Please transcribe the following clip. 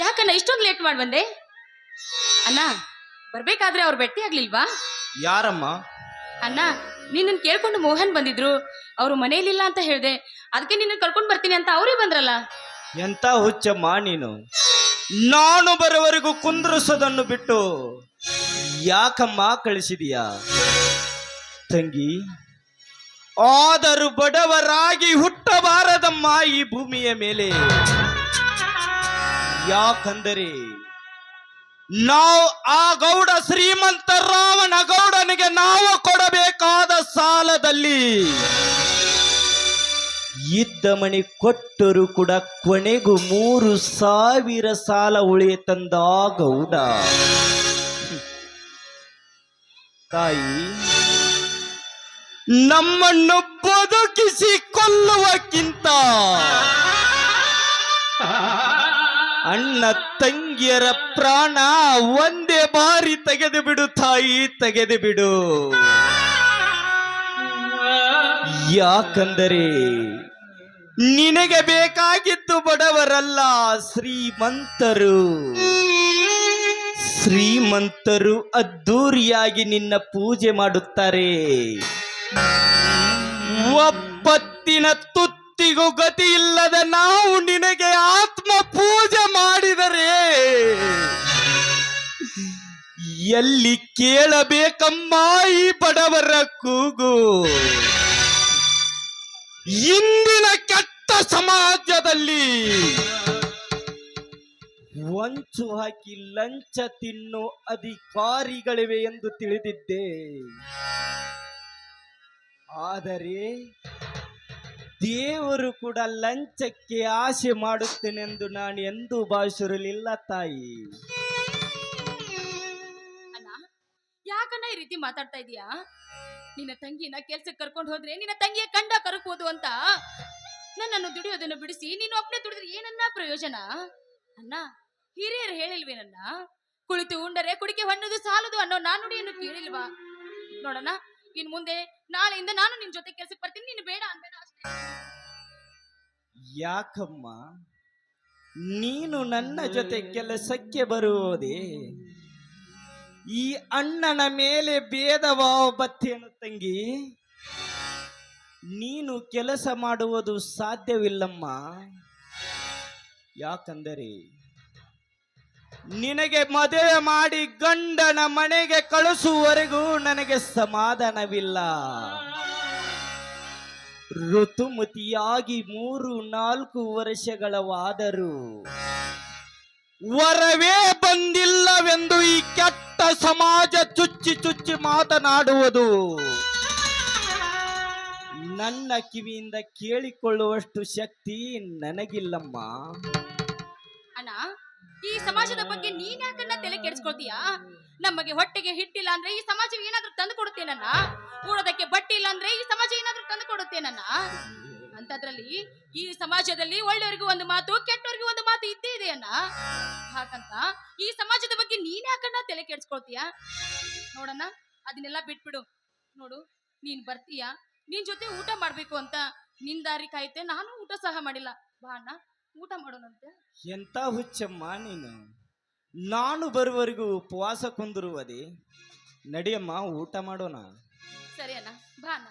ಯಾಕಣ್ಣ ಇಷ್ಟೊಂದು ಲೇಟ್ ಮಾಡಿ ಬಂದೆ? ಅಣ್ಣ ಬರ್ಬೇಕಾದ್ರೆ ಅವ್ರು ಭೇಟಿ ಆಗ್ಲಿಲ್ವಾ? ಯಾರಮ್ಮ? ಅಣ್ಣ ನಿನ್ನ ಕೇಳ್ಕೊಂಡು ಮೋಹನ್ ಬಂದಿದ್ರು. ಅವರು ಮನೇಲಿಲ್ಲ ಅಂತ ಹೇಳಿದೆ. ಅದಕ್ಕೆ ನಿನ್ನ ಕರ್ಕೊಂಡು ಬರ್ತೀನಿ ಅಂತ ಅವರೇ ಬಂದ್ರಲ್ಲ? ಎಂತ ಹುಚ್ಚಮ್ಮ ನೀನು? ನಾನು ಬರೋವರೆಗೂ ಕುಂದ್ರಿಸೋದನ್ನು ಬಿಟ್ಟು ಯಾಕಮ್ಮ ಕಳಿಸಿದೀಯಾ? ತಂಗಿ ಆದರೂ ಬಡವರಾಗಿ ಹುಟ್ಟಬಾರದಮ್ಮ ಈ ಭೂಮಿಯ ಮೇಲೆ. ಯಾಕಂದರೆ ನಾವು ಆ ಗೌಡ ಶ್ರೀಮಂತ ರಾವಣ ಗೌಡನಿಗೆ ನಾವು ಕೊಡಬೇಕಾದ ಸಾಲದಲ್ಲಿ ಇದ್ದ ಮಣಿ ಕೊಟ್ಟರು ಕೂಡ ಕೊನೆಗೂ ಮೂರು ಸಾವಿರ ಸಾಲ ಉಳಿಯತಂದ ಗೌಡ. ತಾಯಿ, ನಮ್ಮನ್ನು ಬದುಕಿಸಿ ಕೊಲ್ಲುವಕ್ಕಿಂತ ಅಣ್ಣ ತಂಗಿಯರ ಪ್ರಾಣ ಒಂದೇ ಬಾರಿ ತೆಗೆದು ಬಿಡು ತಾಯಿ, ತೆಗೆದು ಬಿಡು. ಯಾಕಂದರೆ ನಿನಗೆ ಬೇಕಾಗಿದ್ದು ಬಡವರಲ್ಲ, ಶ್ರೀಮಂತರು. ಶ್ರೀಮಂತರು ಅದ್ದೂರಿಯಾಗಿ ನಿನ್ನ ಪೂಜೆ ಮಾಡುತ್ತಾರೆ. ಒಪ್ಪತ್ತಿನ ತುತ್ತಿಗೂ ಗತಿ ಇಲ್ಲದ ನಾವು ನಿನಗೆ ಆತ್ಮ ಪೂಜೆ ಮಾಡಿದರೆ ಎಲ್ಲಿ ಕೇಳಬೇಕಮ್ಮ ಈ ಬಡವರ ಕೂಗು? ಇಂದಿನ ಕೆಟ್ಟ ಸಮಾಜದಲ್ಲಿ ವಂಚು ಹಾಕಿ ಲಂಚ ತಿನ್ನು ಅಧಿಕಾರಿಗಳಿವೆ ಎಂದು ತಿಳಿದಿದ್ದೆ. ಆದರೆ ದೇವರು ಕೂಡ ಲಂಚಕ್ಕೆ ಆಸೆ ಮಾಡುತ್ತೇನೆಂದು ನಾನು ಎಂದೂ ಭಾವಿಸಿರಲಿಲ್ಲ, ತಾಯಿ. ಅಣ್ಣ, ಯಾಕಣ್ಣ ಈ ರೀತಿ ಮಾತಾಡ್ತಾ ಇದೀಯಾ? ನಿನ್ನ ತಂಗಿನ ಕೆಲ್ಸಕ್ಕೆ ಕರ್ಕೊಂಡು ಹೋದ್ರೆ ನಿನ್ನ ತಂಗಿಯ ಕಂಡ ಕರಕಬಹುದು ಅಂತ? ನನ್ನನ್ನು ದುಡಿಯೋದನ್ನು ಬಿಡಿಸಿ ನೀನು ಒಬ್ಬನೇ ದುಡಿದ್ರೆ ಏನನ್ನ ಪ್ರಯೋಜನ? ಅಣ್ಣ, ಹಿರಿಯರು ಹೇಳಿಲ್ವೇನನ್ನ ಕುಳಿತು ಉಂಡರೆ ಕುಡಿಕೆ ಹೊಣ್ಣದು ಸಾಲದು ಅನ್ನೋ ನಾನುಡಿಯನ್ನು ಕೇಳಿಲ್ವಾ? ನೋಡೋಣ ಇನ್ ಮುಂದೆ ನಾಳೆಯಿಂದ ನಾನು ನಿನ್ ಜೊತೆ ಕೆಲ್ಸಕ್ಕೆ ಬರ್ತೀನಿ, ನೀನು ಯಾಕಮ್ಮ, ನೀನು ನನ್ನ ಜೊತೆ ಕೆಲಸಕ್ಕೆ ಬರುವುದೇ? ಈ ಅಣ್ಣನ ಮೇಲೆ ಭೇದವಾವ ಬತ್ತೇನು ತಂಗಿ? ನೀನು ಕೆಲಸ ಮಾಡುವುದು ಸಾಧ್ಯವಿಲ್ಲಮ್ಮ. ಯಾಕಂದರೆ ನಿನಗೆ ಮದುವೆ ಮಾಡಿ ಗಂಡನ ಮನೆಗೆ ಕಳಿಸುವವರೆಗೂ ನನಗೆ ಸಮಾಧಾನವಿಲ್ಲ. ಋತುಮತಿಯಾಗಿ ಮೂರು, ನಾಲ್ಕು ವರ್ಷಗಳವಾದರೂ ವರವೇ ಬಂದಿಲ್ಲವೆಂದು ಈ ಕೆಟ್ಟ ಸಮಾಜ ಚುಚ್ಚಿ ಚುಚ್ಚಿ ಮಾತನಾಡುವುದು. ನನ್ನ ಕಿವಿಯಿಂದ ಕೇಳಿಕೊಳ್ಳುವಷ್ಟು ಶಕ್ತಿ ನನಗಿಲ್ಲಮ್ಮ. ಅಣ್ಣ ಈ ಸಮಾಜದ ಬಗ್ಗೆ ನೀನ್ ಯಾಕನ್ನ ತಲೆ ಕೆಡಿಸ್ಕೊಳ್ತೀಯಾ? ನಮಗೆ ಹೊಟ್ಟೆಗೆ ಹಿಟ್ಟಿಲ್ಲ ಅಂದ್ರೆ ಈ ಸಮಾಜ ಏನಾದ್ರೂ ತಂದು ಕೊಡುತ್ತೇನನ್ನ ಕೂಡೋದಕ್ಕೆ ಬಟ್ಟೆ ಇಲ್ಲ ಅಂದ್ರೆ ಈ ಸಮಾಜ ಏನಾದ್ರೂ ತಂದು ಕೊಡುತ್ತೇನನ್ನ ಅಂತದ್ರಲ್ಲಿ ಈ ಸಮಾಜದಲ್ಲಿ ಒಳ್ಳೆಯವರಿಗೂ ಒಂದು ಮಾತು, ಕೆಟ್ಟವರಿಗೂ ಒಂದು ಮಾತು ಇದ್ದೇ ಇದೆಯನ್ನ ಹಾಗಂತ ಈ ಸಮಾಜದ ಬಗ್ಗೆ ನೀನ್ ಯಾಕನ್ನ ತಲೆ ಕೆಡಿಸ್ಕೊಳ್ತೀಯಾ? ನೋಡಣ್ಣ, ಅದನ್ನೆಲ್ಲ ಬಿಟ್ಬಿಡು. ನೋಡು, ನೀನ್ ಬರ್ತೀಯಾ? ನಿನ್ ಜೊತೆ ಊಟ ಮಾಡ್ಬೇಕು ಅಂತ ನಿನ್ ದಾರಿ ಕಾಯುತ್ತೆ. ನಾನು ಊಟ ಸಹ ಮಾಡಿಲ್ಲ. ಬಾ ಅಣ್ಣ. ಊಟ ಮಾಡೋಣಂತೆ? ಎಂತ ಹುಚ್ಚಮ್ಮ ನೀನು? ನಾನು ಬರುವವರೆಗೂ ಉಪವಾಸ ಕುಂದಿರುವುದೇ ನಡಿಯಮ್ಮ ಊಟ ಮಾಡೋಣ. ಸರಿ ಅಣ್ಣ ಬಾ ಅಣ್ಣ.